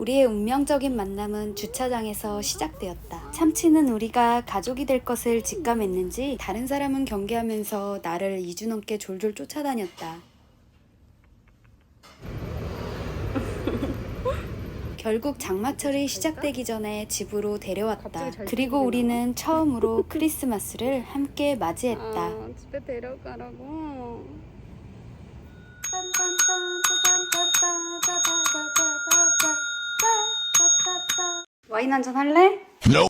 우리의 운명적인 만남은 주차장에서 시작되었다. 참치는 우리가 가족이 될 것을 직감했는지 다른 사람은 경계하면서 나를 2주 넘게 졸졸 쫓아다녔다. 결국 장마철이 시작되기 전에 집으로 데려왔다. 그리고. 우리는 처음으로 크리스마스를 함께 맞이했다. 아, 집에 데려가라고. 와인 한 잔 할래? No.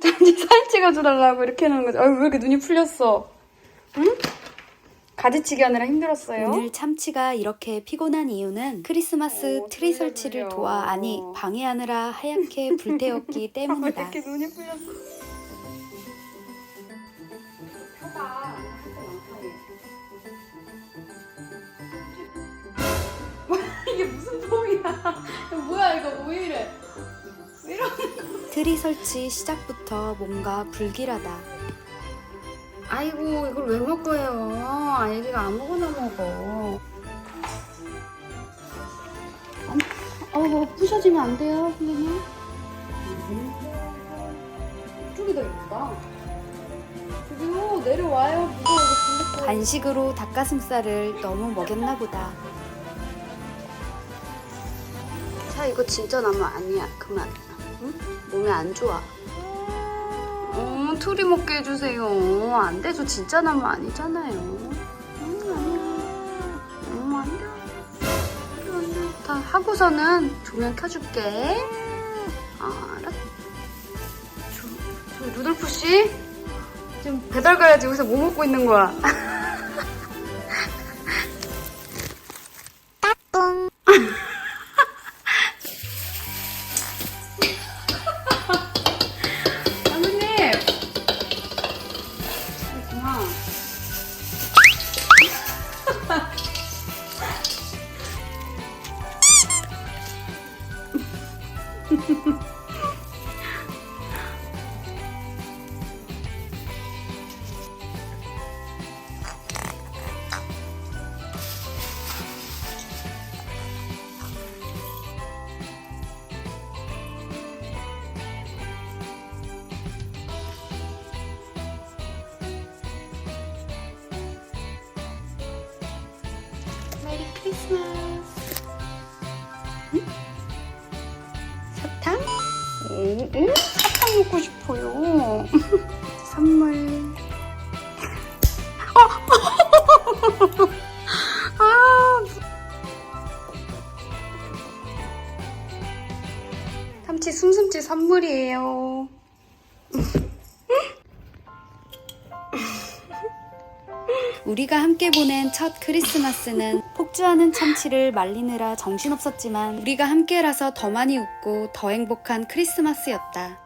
사진 찍어줘달라고 이렇게 해놓은 거지. 아유, 왜 이렇게 눈이 풀렸어? 응? 가지치기 하느라 힘들었어요. 오늘 참치가 이렇게 피곤한 이유는 크리스마스 어, 트리 설치를. 도와 아니 방해하느라 하얗게 불태웠기 왜 때문이다. 이렇게 눈이 풀렸어? 뭐야 이거 왜 이래? 트리 설치 시작부터 뭔가 불길하다. 아이고 이걸 왜 먹어요? 아이가 아무거나 먹어. 어, 뭐 부셔지면 안 돼요, 선생님. 이쪽이 더 예쁘다. 저기요 내려와요. 무거워 이거. 간식으로 닭가슴살을 너무 먹였나 보다. 자 이거 진짜 나무 아니야. 그만. 응? 몸에 안 좋아. 어, 투리 먹게 해주세요. 안 되죠. 진짜 나무 아니잖아요. 음, 아니야. 돼. 안 돼, 안 돼. 다 하고서는 조명 켜줄게. 알았. 저, 저 루돌프 씨? 지금 배달 가야지. 여기서 뭐 먹고 있는 거야? 메리 오, 오, 사탕 먹고 싶어요. 선물. 어! 아. 참치 숨숨치 선물이에요. 우리가 함께 보낸 첫 크리스마스는 폭주하는 참치를 말리느라 정신없었지만 우리가 함께라서 더 많이 웃고 더 행복한 크리스마스였다.